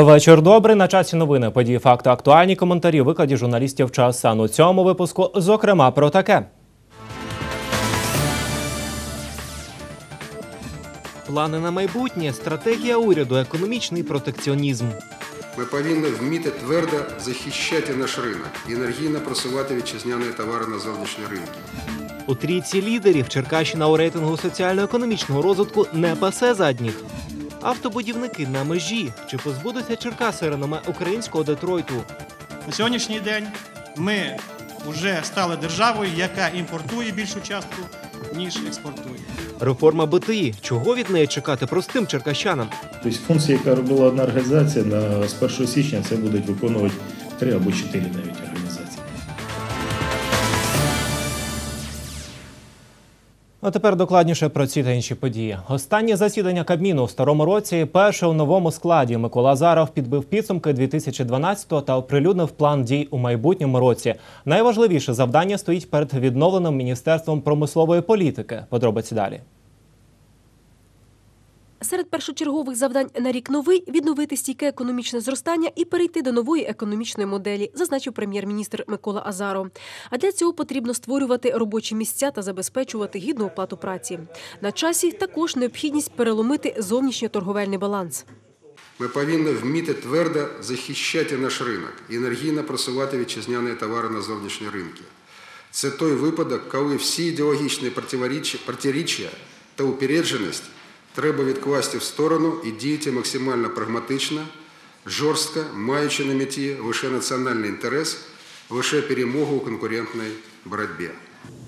Вечір добрий. На часі новини. Події, факти, актуальні коментарі. Викладі журналістів час сан у цьому випуску. Зокрема, про таке. Плани на майбутнє, стратегія уряду, економічний протекціонізм. Ми повинні вміти твердо захищати наш ринок і енергійно просувати вітчизняні товари на зовнішні ринки. У трійці лідерів Черкащина у рейтингу соціально-економічного розвитку не пасе задніх. Автобудівники на межі чи позбудуться Черкаси реноме українського Детройту. На сьогоднішній день ми вже стали державою, яка імпортує більшу частку, ніж експортує. Реформа БТІ. Чого від неї чекати простим черкащанам? Тобто функції, яка робила одна організація, на, з 1 січня це будуть виконувати три або чотири навіть А тепер докладніше про ці та інші події. Останнє засідання Кабміну в старому році, перше у новому складі. Микола Заров підбив підсумки 2012-го та оприлюднив план дій у майбутньому році. Найважливіше завдання стоїть перед відновленим міністерством промислової політики. Подробиці далі. Серед першочергових завдань на рік новий відновити стійке економічне зростання і перейти до нової економічної моделі, зазначив прем'єр-міністр Микола Азаро. А для цього потрібно створювати робочі місця та забезпечувати гідну оплату праці. На часі також необхідність переломити зовнішньоторговельний баланс. Ми повинні вміти твердо захищати наш ринок і енергійно просувати вітчизняні товари на зовнішні ринки. Це той випадок, коли всі ідеологічні протиріччя та упередженість треба відкласти в сторону і діяти максимально прагматично, жорстко, маючи на меті лише національний інтерес, лише перемогу у конкурентній боротьбі.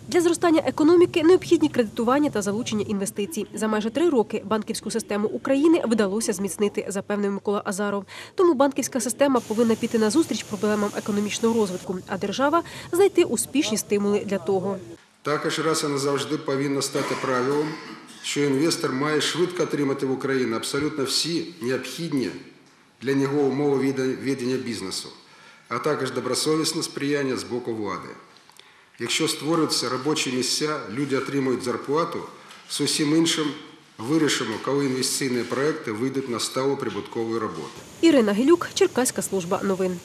Для зростання економіки необхідні кредитування та залучення інвестицій. За майже три роки банківську систему України вдалося зміцнити, запевнив Микола Азаров. Тому банківська система повинна піти на зустріч проблемам економічного розвитку, а держава знайти успішні стимули для того. Також раз і назавжди повинно стати правилом, що інвестор має швидко отримати в Україні абсолютно всі необхідні для нього умови ведення бізнесу, а також добросовісне сприяння з боку влади. Якщо створюються робочі місця, люди отримують зарплату, з усім іншим вирішимо, коли інвестиційні проекти вийдуть на сталу прибуткової роботи. Ірина Гелюк, Черкаська служба новин.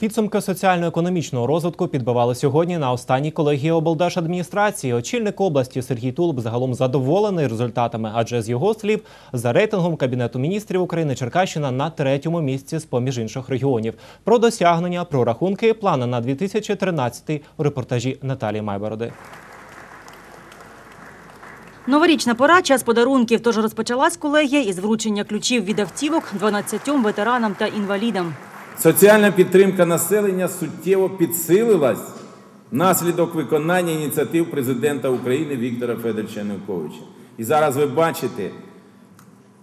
Підсумки соціально-економічного розвитку підбивали сьогодні на останній колегії облдержадміністрації. Очільник області Сергій Тулуб загалом задоволений результатами, адже з його слів, за рейтингом Кабінету міністрів України Черкащина на третьому місці з поміж інших регіонів. Про досягнення, про рахунки і плани на 2013 у репортажі Наталії Майбороди. Новорічна пора – час подарунків, тож розпочалась колегія із вручення ключів від автівок 12 ветеранам та інвалідам. Соціальна підтримка населення суттєво підсилилась внаслідок виконання ініціатив президента України Віктора Федоровича Януковича. І зараз ви бачите,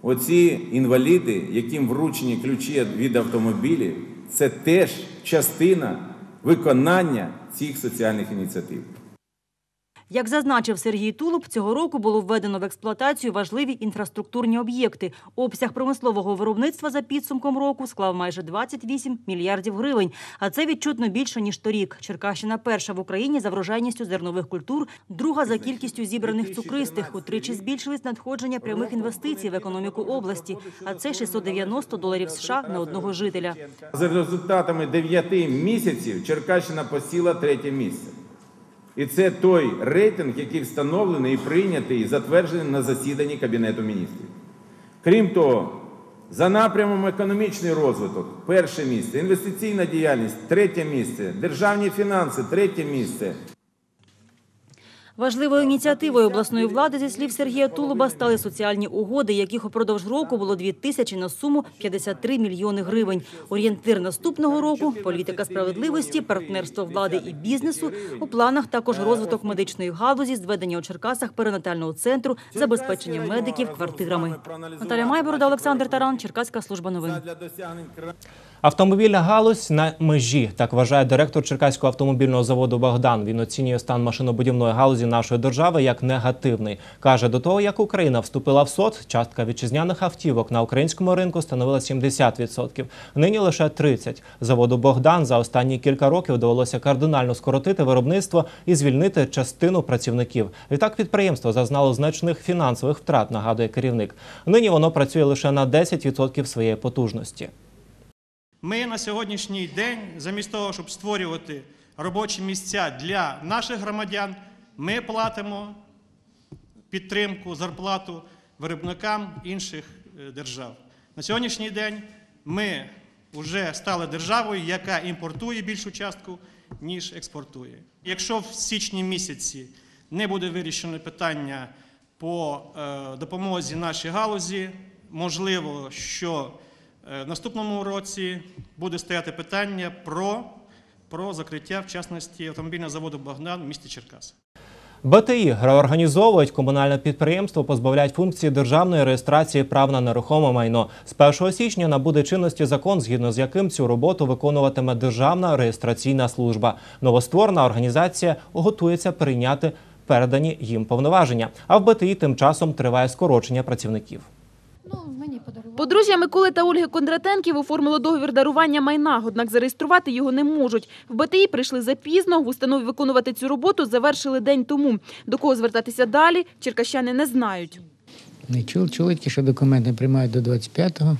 оці інваліди, яким вручені ключі від автомобілів, це теж частина виконання цих соціальних ініціатив. Як зазначив Сергій Тулуб, цього року було введено в експлуатацію важливі інфраструктурні об'єкти. Обсяг промислового виробництва за підсумком року склав майже 28 мільярдів гривень. А це відчутно більше, ніж торік. Черкащина перша в Україні за врожайністю зернових культур, друга за кількістю зібраних цукристих. Утричі збільшились надходження прямих інвестицій в економіку області, а це 690 доларів США на одного жителя. За результатами 9 місяців Черкащина посіла третє місце. І це той рейтинг, який встановлений прийнятий, і затверджений на засіданні Кабінету міністрів. Крім того, за напрямом економічний розвиток перше місце, інвестиційна діяльність третє місце, державні фінанси третє місце. Важливою ініціативою обласної влади, зі слів Сергія Тулуба, стали соціальні угоди, яких упродовж року було 2 тисячі на суму 53 мільйони гривень. Орієнтир наступного року – політика справедливості, партнерство влади і бізнесу. У планах також розвиток медичної галузі, зведення у Черкасах перинатального центру, забезпечення медиків квартирами. Наталя Майборода, Олександр Таран, Черкаська служба новин. Автомобільна галузь на межі, так вважає директор Черкаського автомобільного заводу Богдан. Він оцінює стан машинобудівної галузі нашої держави як негативний. Каже, до того як Україна вступила в СОТ, частка вітчизняних автівок на українському ринку становила 70%. Нині лише 30%. Заводу Богдан за останні кілька років довелося кардинально скоротити виробництво і звільнити частину працівників. Відтак підприємство зазнало значних фінансових втрат, нагадує керівник. Нині воно працює лише на 10% своєї потужності. Ми на сьогоднішній день, замість того, щоб створювати робочі місця для наших громадян, ми платимо підтримку, зарплату виробникам інших е, держав. На сьогоднішній день ми вже стали державою, яка імпортує більшу частку, ніж експортує. Якщо в січні місяці не буде вирішено питання по е, допомозі нашій галузі, можливо, що в наступному році буде стояти питання про, про закриття, в частності, автомобільного заводу Богдан в місті Черкаси. БТІ реорганізовують комунальне підприємство, позбавляють функції державної реєстрації прав на нерухоме майно. З 1 січня набуде чинності закон, згідно з яким цю роботу виконуватиме Державна реєстраційна служба. Новостворена організація готується прийняти передані їм повноваження. А в БТІ тим часом триває скорочення працівників. Ну, мені подарували. Подружжя Миколи та Ольги Кондратенків оформило договір дарування майна, однак зареєструвати його не можуть. В БТІ прийшли запізно, в установі виконувати цю роботу завершили день тому. До кого звертатися далі, черкащани не знають. Не чули, чули тільки, що документи приймають до 25-го.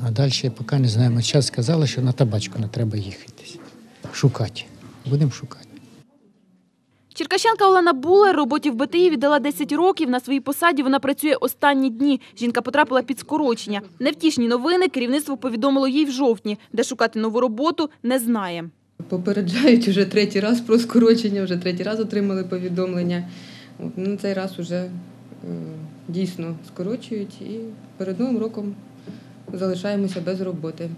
А далі поки не знаємо. Зараз сказали, що на табачку не треба їхати. Шукати. Будемо шукати. Черкащанка Олена Булер роботі в БТІ віддала 10 років. На своїй посаді вона працює останні дні. Жінка потрапила під скорочення. Невтішні новини керівництво повідомило їй в жовтні, де шукати нову роботу не знає. Попереджають уже третій раз про скорочення, вже третій раз отримали повідомлення. От, ну, цей раз уже е, дійсно скорочують і перед новим роком залишаємося без роботи.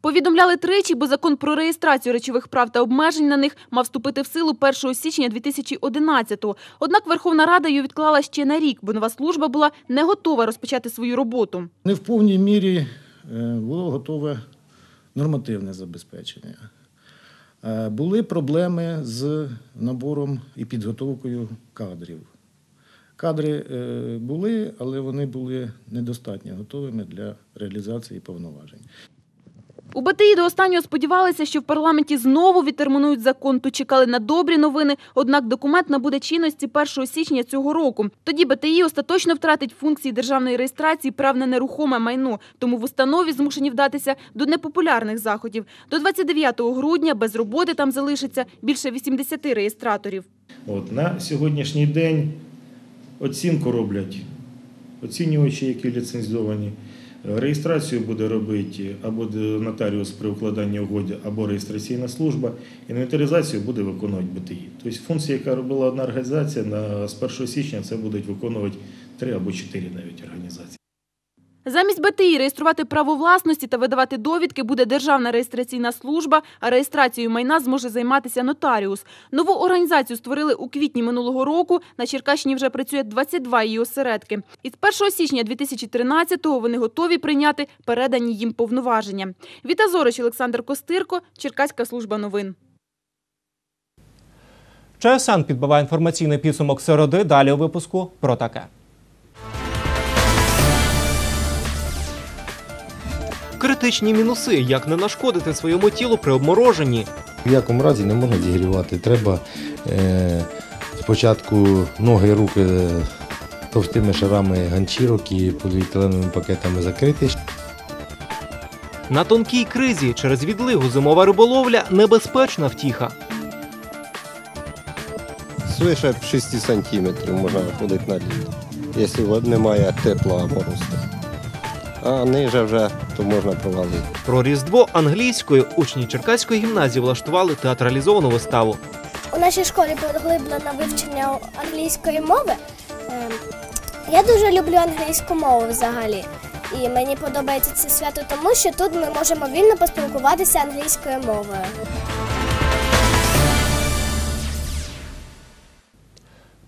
Повідомляли тричі, бо закон про реєстрацію речових прав та обмежень на них мав вступити в силу 1 січня 2011-го. Однак Верховна Рада її відклала ще на рік, бо нова служба була не готова розпочати свою роботу. Не в повній мірі е, було готове нормативне забезпечення. Е, Були проблеми з набором і підготовкою кадрів. Кадри е, були, але вони були недостатньо готовими для реалізації повноважень. У БТІ до останнього сподівалися, що в парламенті знову відтермінують закон. Тут чекали на добрі новини, однак документ набуде чинності 1 січня цього року. Тоді БТІ остаточно втратить функції державної реєстрації прав на нерухоме майно, тому в установі змушені вдатися до непопулярних заходів. До 29 грудня без роботи там залишиться більше 80 реєстраторів. От, на сьогоднішній день оцінку роблять оцінювачі, які ліцензовані. Реєстрацію буде робити або нотаріус при укладанні угоди, або реєстраційна служба. Інвентаризацію буде виконувати БТІ. Тобто функція, яка робила одна організація, з 1 січня це будуть виконувати три або чотири навіть організації. Замість БТІ реєструвати право власності та видавати довідки буде Державна реєстраційна служба, а реєстрацією майна зможе займатися нотаріус. Нову організацію створили у квітні минулого року. На Черкащині вже працює 22 її осередки. І з 1 січня 2013-го вони готові прийняти передані їм повноваження. Віта Зорич, Олександр Костирко, Черкаська служба новин. ЧСН підбиває інформаційний підсумок середи. Далі у випуску про таке. Критичні мінуси, як не нашкодити своєму тілу при обмороженні. В якому разі не можна зігрівати. Треба е, спочатку ноги і руки товстими шарами ганчірок і поліетиленовими пакетами закрити. На тонкій кризі через відлигу зимова риболовля небезпечна втіха. Свише 6 сантиметрів можна виходити на лід, якщо немає тепла морозу. А ниже вже то можна провалити. Про Різдво англійською учні Черкаської гімназії влаштували театралізовану виставу. У нашій школі поглиблене вивчення англійської мови. Ем, Я дуже люблю англійську мову взагалі. І мені подобається це свято тому, що тут ми можемо вільно поспілкуватися англійською мовою.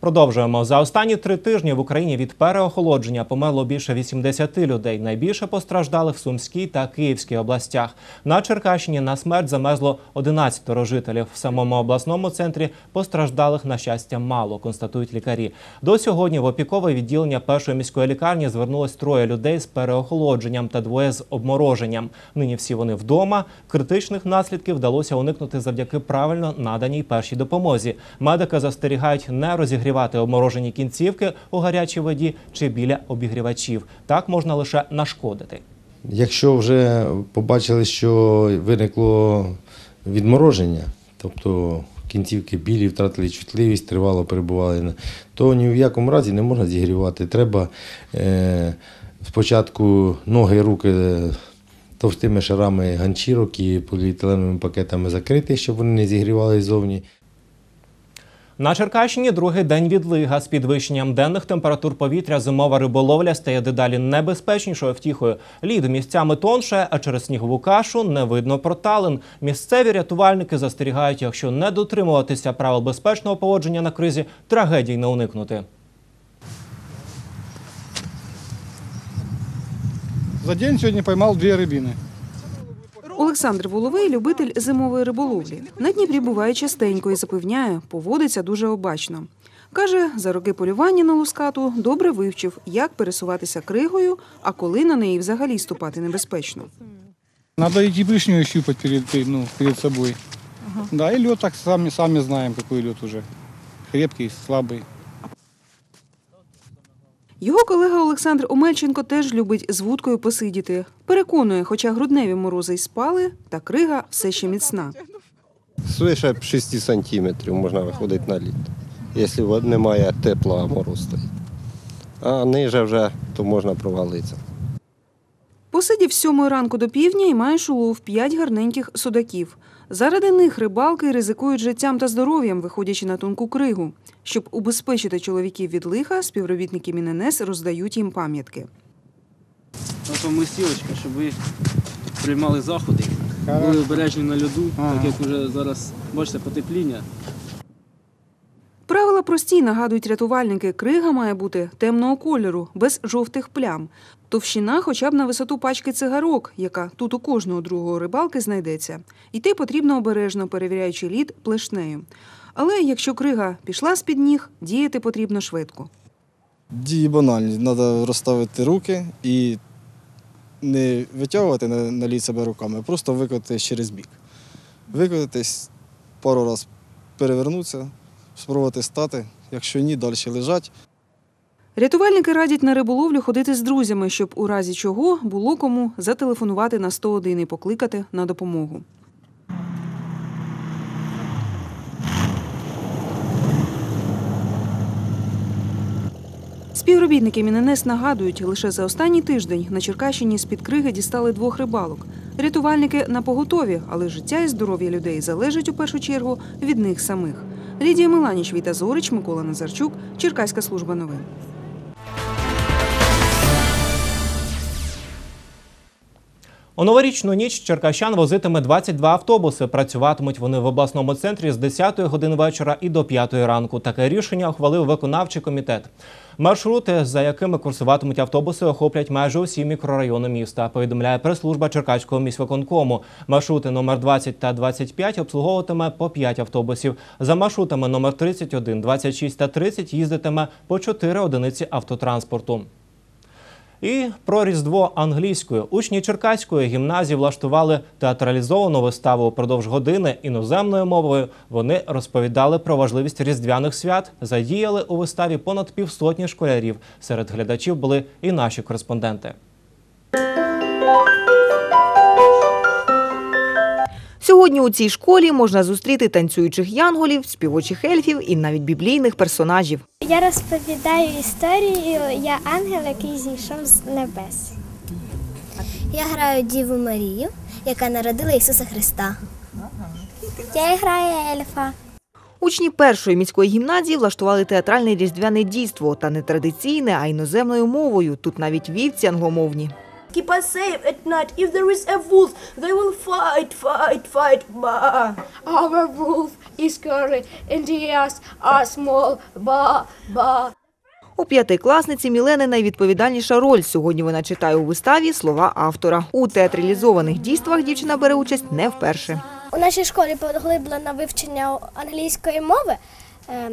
Продовжуємо за останні три тижні в Україні від переохолодження померло більше 80 людей. Найбільше постраждали в Сумській та Київській областях. На Черкащині на смерть замезло 11 жителів. В самому обласному центрі постраждалих на щастя мало, констатують лікарі. До сьогодні в опікове відділення першої міської лікарні звернулось троє людей з переохолодженням та двоє з обмороженням. Нині всі вони вдома. Критичних наслідків вдалося уникнути завдяки правильно наданій першій допомозі. Медики застерігають не розігрівати обморожені кінцівки у гарячій воді чи біля обігрівачів. Так можна лише нашкодити. Якщо вже побачили, що виникло відмороження, тобто кінцівки білі, втратили чутливість, тривало перебували, то ні в якому разі не можна зігрівати. Треба е, спочатку ноги і руки е, товстими шарами ганчірок і поліетиленовими пакетами закрити, щоб вони не зігрівалися ззовні. На Черкащині другий день відлига з підвищенням денних температур повітря зимова риболовля стає дедалі небезпечнішою втіхою. Лід місцями тонше, а через снігову кашу не видно проталин. Місцеві рятувальники застерігають, якщо не дотримуватися правил безпечного поводження на кризі, трагедій не уникнути. За день сьогодні поймав дві рибини. Олександр Воловий любитель зимової риболовлі. На Дніпрі буває частенько і запевняє, поводиться дуже обачно. Каже, за роки полювання на лускату добре вивчив, як пересуватися кригою, а коли на неї взагалі ступати небезпечно. Надо и пришню щупать перед, перед, ну, перед собой. Да, и лед так сами, сами знаем, какой лед уже. Крепкий, слабый. Його колега Олександр Омельченко теж любить з вудкою посидіти. Переконує, хоча грудневі морози й спали, та крига все ще міцна. Свише 6 сантиметрів можна виходити на лід, якщо немає тепла, а мороз стоїть. А ниже вже то можна провалитися. Посидів з сьомої ранку до півдня і маєш улов п'ять гарненьких судаків. Заради них рибалки ризикують життям та здоров'ям, виходячи на тонку кригу. Щоб убезпечити чоловіків від лиха, співробітники Міненес роздають їм пам'ятки. Ось вам листівочка, щоб ви приймали заходи, були обережні на льоду, так як вже зараз бачите потепління. Правила прості, нагадують рятувальники. Крига має бути темного кольору, без жовтих плям. Товщина хоча б на висоту пачки цигарок, яка тут у кожного другого рибалки знайдеться. Йти потрібно обережно, перевіряючи лід плешнею. Але якщо крига пішла з-під ніг, діяти потрібно швидко. Дії банальні. Треба розставити руки і не витягувати на, на лід себе руками, а просто викотитись через бік. Викотитись, пару разів перевернутися, спробувати стати. Якщо ні, далі лежать. Рятувальники радять на риболовлю ходити з друзями, щоб у разі чого було кому зателефонувати на 101 і покликати на допомогу. Співробітники Міненес нагадують, лише за останній тиждень на Черкащині з-під криги дістали двох рибалок. Рятувальники на поготові, але життя і здоров'я людей залежить у першу чергу від них самих. Лідія Меланіч, Віта Зорич, Микола Назарчук, Черкаська служба новин. У новорічну ніч черкащан возитиме 22 автобуси. Працюватимуть вони в обласному центрі з 10 години вечора і до 5 ранку. Таке рішення ухвалив виконавчий комітет. Маршрути, за якими курсуватимуть автобуси, охоплять майже усі мікрорайони міста. Повідомляє прес-служба Черкаського міськвиконкому. Маршрути номер 20 та 25 обслуговуватиме по 5 автобусів. За маршрутами номер 31, 26 та 30 їздитиме по 4 одиниці автотранспорту. І про різдво англійською учні Черкаської гімназії влаштували театралізовану виставу упродовж години іноземною мовою. Вони розповідали про важливість різдвяних свят. Задіяли у виставі понад півсотні школярів. Серед глядачів були і наші кореспонденти. Сьогодні у цій школі можна зустріти танцюючих янголів, співочих ельфів і навіть біблійних персонажів. Я розповідаю історію. Я ангел, який зійшов з небес. Я граю Діву Марію, яка народила Ісуса Христа. Я граю ельфа. Учні першої міської гімназії влаштували театральне різдвяне дійство та не традиційне, а іноземною мовою. Тут навіть вівці англомовні. Keep us safe at night. If there is a wolf, they will fight, fight, fight. Bah. Our wolf is scary and the ears are small. Ba, ba. У п'ятикласниці Мілени найвідповідальніша роль. Сьогодні вона читає у виставі слова автора. У театралізованих дійствах дівчина бере участь не вперше. У нашій школі поглиблене вивчення англійської мови. Е,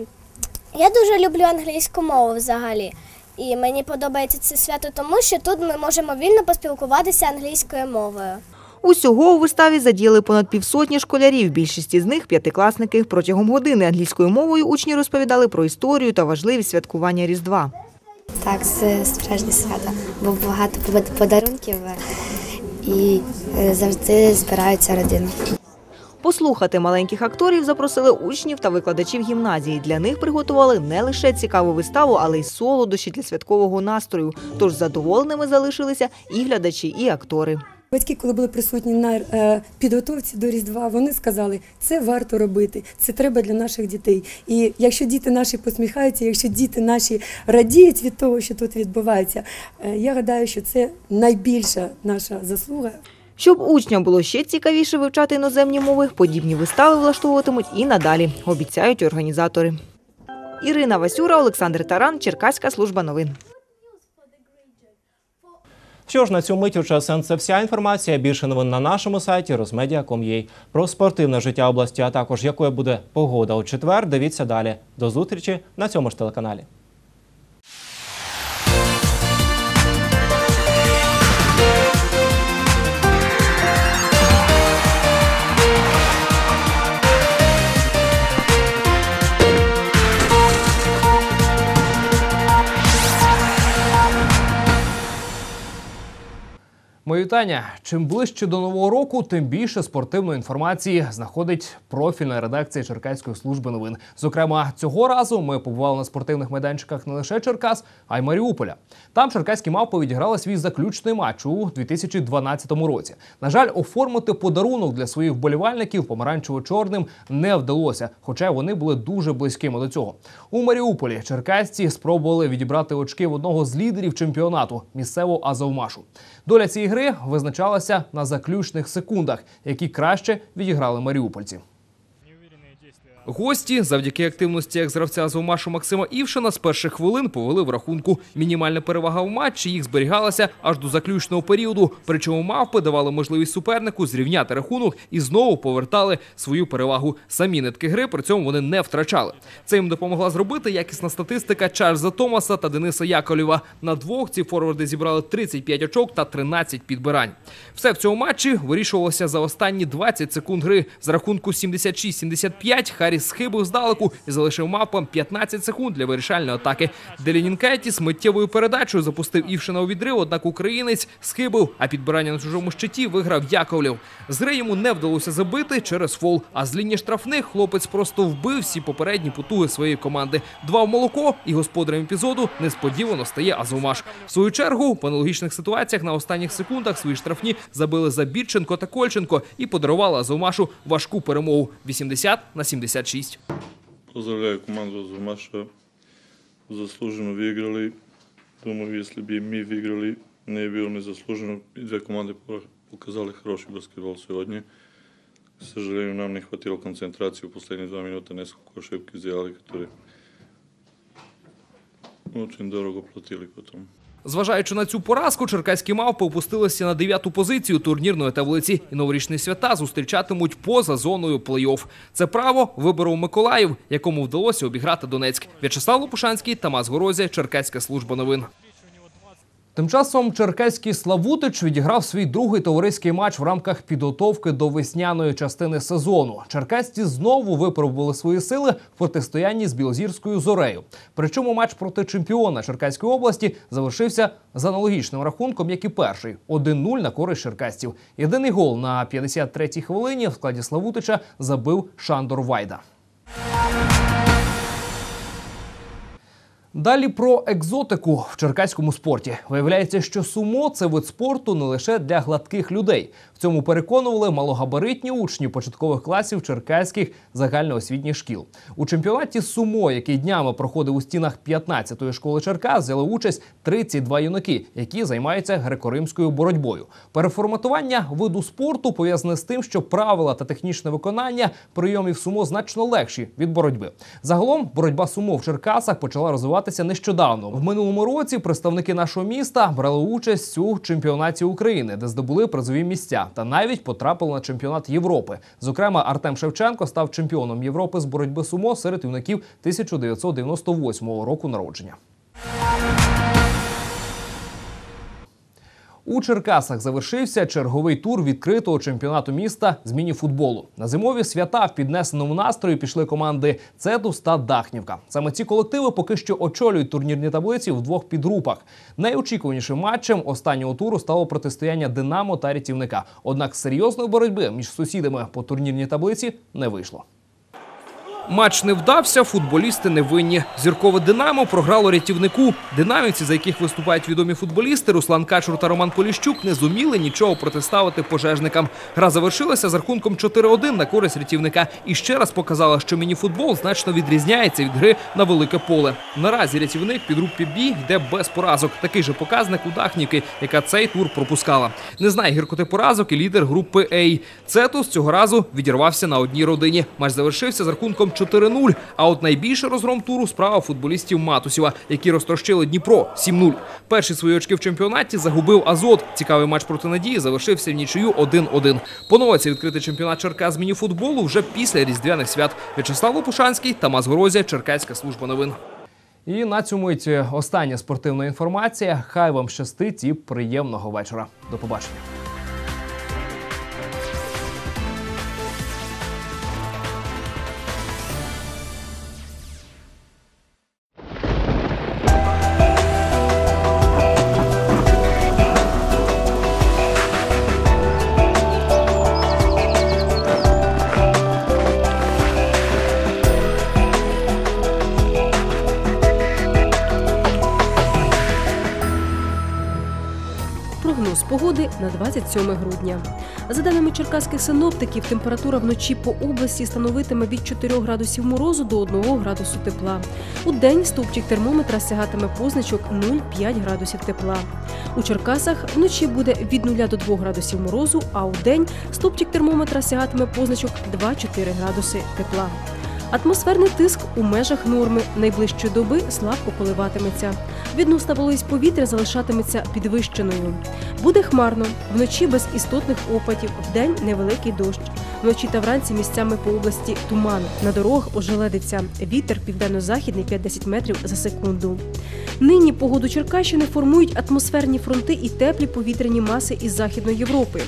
Я дуже люблю англійську мову взагалі. І мені подобається це свято, тому що тут ми можемо вільно поспілкуватися англійською мовою. Усього у виставі задіяли понад півсотні школярів. Більшість із них п'ятикласники. Протягом години англійською мовою учні розповідали про історію та важливість святкування Різдва. Так, це справжнє свято, бо багато подарунків і е, завжди збираються родини. Послухати маленьких акторів запросили учнів та викладачів гімназії. Для них приготували не лише цікаву виставу, але й солодощі для святкового настрою. Тож задоволеними залишилися і глядачі, і актори. Батьки, коли були присутні на е, підготовці до Різдва, вони сказали, це варто робити, це треба для наших дітей. І якщо діти наші посміхаються, якщо діти наші радіють від того, що тут відбувається, е, я гадаю, що це найбільша наша заслуга. Щоб учням було ще цікавіше вивчати іноземні мови, подібні вистави влаштовуватимуть і надалі, обіцяють організатори. Ірина Васюра, Олександр Таран, Черкаська служба новин. Що ж, на цю мить у ЧСН це вся інформація. Більше новин на нашому сайті rozmedia.com.ua. Про спортивне життя області, а також якою буде погода у четвер. Дивіться далі. До зустрічі на цьому ж телеканалі. Мої вітання. Чим ближче до нового року, тим більше спортивної інформації знаходить профільна редакція Черкаської служби новин. Зокрема, цього разу ми побували на спортивних майданчиках не лише Черкас, а й Маріуполя. Там черкаські мавпи відіграли свій заключний матч у 2012 році. На жаль, оформити подарунок для своїх вболівальників помаранчево-чорним не вдалося, хоча вони були дуже близькими до цього. У Маріуполі черкасці спробували відібрати очки в одного з лідерів чемпіонату місцевого Азовмашу. Доля цієї гри визначалася на заключних секундах, які краще відіграли маріупольці. Гості завдяки активності екс-гравця Азовмашу Максима Івшина з перших хвилин повели в рахунку. Мінімальна перевага в матчі їх зберігалася аж до заключного періоду. Причому мавпи давали можливість супернику зрівняти рахунок і знову повертали свою перевагу. Самі нитки гри при цьому вони не втрачали. Це їм допомогла зробити якісна статистика Чарльза Томаса та Дениса Яковлєва. На двох ці форварди зібрали 35 очок та 13 підбирань. Все в цьому матчі вирішувалося за останні 20 секунд гри. З рахунку 76-75 Харріс схибив здалеку і залишив мавпам 15 секунд для вирішальної атаки. Делінін Кайтіс миттєвою передачею запустив Івшина у відрив, однак українець схибив, а підбирання на чужому щиті виграв Яковлєв. З гри йому не вдалося забити через фол. А з лінії штрафних хлопець просто вбив всі попередні потуги своєї команди. Два в молоко, і господарем епізоду несподівано стає Азовмаш. В свою чергу в аналогічних ситуаціях на останніх секундах свої штрафні забили Забірченко та Кольченко і подарували Азовмашу важку перемогу 80 на 76. Поздравляю команду Азумаша. Заслужено ви играли. Думаю, если бы ми выиграли, не е било незаслужено. И две команды показали хороший баскетбол сегодня. К сожалению, нам не хватило концентрации в последние два минута. Несколько ошибки сделали, которые очень дорого платили потом. Зважаючи на цю поразку, черкаські мавпи опустилися на дев'яту позицію турнірної таблиці і новорічні свята зустрічатимуть поза зоною плей-офф. Це право виборов Миколаїв, якому вдалося обіграти Донецьк. В'ячеслав Лопушанський, Тамас Горозя, Черкаська служба новин. Тим часом черкаський Славутич відіграв свій другий товариський матч в рамках підготовки до весняної частини сезону. Черкасці знову випробували свої сили в протистоянні з білозірською зорею. Причому матч проти чемпіона Черкаської області завершився з аналогічним рахунком, як і перший 1-0 на користь черкасців. Єдиний гол на 53-й хвилині в складі Славутича забив Шандор Вайда. Далі про екзотику в черкаському спорті. Виявляється, що сумо це вид спорту не лише для гладких людей. В цьому переконували малогабаритні учні початкових класів черкаських загальноосвітніх шкіл. У чемпіонаті сумо, який днями проходив у стінах 15-ї школи Черкас, взяли участь 32 юнаки, які займаються греко-римською боротьбою. Переформатування виду спорту пов'язане з тим, що правила та технічне виконання прийомів сумо значно легші від боротьби. Загалом боротьба сумо в Черкасах почала розвиватися нещодавно. В минулому році представники нашого міста брали участь у чемпіонаті України, де здобули призові місця, та навіть потрапили на чемпіонат Європи. Зокрема, Артем Шевченко став чемпіоном Європи з боротьби сумо серед юнаків 1998 року народження. У Черкасах завершився черговий тур відкритого чемпіонату міста з міні-футболу. На зимові свята в піднесеному настрої пішли команди Цетус та Дахнівка. Саме ці колективи поки що очолюють турнірні таблиці в двох підгрупах. Найочікуванішим матчем останнього туру стало протистояння Динамо та рятівника. Однак серйозної боротьби між сусідами по турнірній таблиці не вийшло. Матч не вдався, футболісти не винні. Зіркове Динамо програло рятівнику. Динамівці, за яких виступають відомі футболісти, Руслан Качур та Роман Поліщук, не зуміли нічого протиставити пожежникам. Гра завершилася з рахунком 4-1 на користь рятівника і ще раз показала, що мініфутбол значно відрізняється від гри на велике поле. Наразі рятівник під групі Бі йде без поразок. Такий же показник у Дахнівки, яка цей тур пропускала. Не знає гіркоти поразок і лідер групи А. Цетус цього разу відірвався на одній родині. Матч завершився з рахунком 4-0. А от найбільший розгром туру справа футболістів Матусєва, які розтрощили Дніпро 7-0. Перші свої очки в чемпіонаті загубив Азот. Цікавий матч проти надії завершився в нічию 1-1. Поновиться відкритий чемпіонат Черкас мініфутболу вже після різдвяних свят. В'ячеслав Лопушанський, Тамас Горозія, Черкаська служба новин. І на цьому мить остання спортивна інформація. Хай вам щастить і приємного вечора. До побачення. 27 грудня. За даними черкаських синоптиків, температура вночі по області становитиме від 4 градусів морозу до 1 градусу тепла. У день стовпчик термометра сягатиме позначок 0,5 градусів тепла. У Черкасах вночі буде від 0 до 2 градусів морозу, а у день стовпчик термометра сягатиме позначок 2-4 градуси тепла. Атмосферний тиск у межах норми найближчої доби слабко коливатиметься. Відносна вологість повітря залишатиметься підвищеною. Буде хмарно, вночі без істотних опадів, вдень невеликий дощ. Вночі та вранці місцями по області туман. На дорогах ожеледиться. Вітер південно-західний 5-10 метрів за секунду. Нині погоду Черкащини формують атмосферні фронти і теплі повітряні маси із Західної Європи.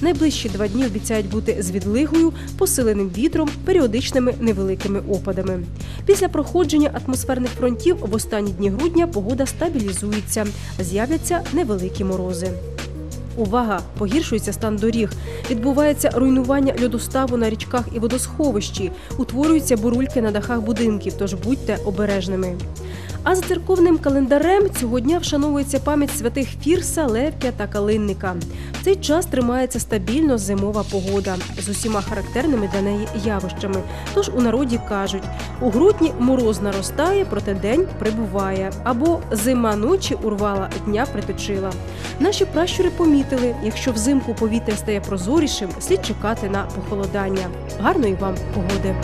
Найближчі два дні обіцяють бути з відлигою, посиленим вітром, періодичними невеликими опадами. Після проходження атмосферних фронтів в останні дні грудня погода стабілізується, з'являться невеликі морози. Увага! Погіршується стан доріг. Відбувається руйнування льодоставу на річках і водосховищі. Утворюються бурульки на дахах будинків, тож будьте обережними. А за церковним календарем цього дня вшановується пам'ять святих Фірса, Левкя та Калинника. В цей час тримається стабільно зимова погода з усіма характерними для неї явищами. Тож у народі кажуть: у грудні мороз наростає, проте день прибуває. Або зима ночі урвала, дня приточила. Наші пращури помітили, якщо взимку повітря стає прозорішим, слід чекати на похолодання. Гарної вам погоди!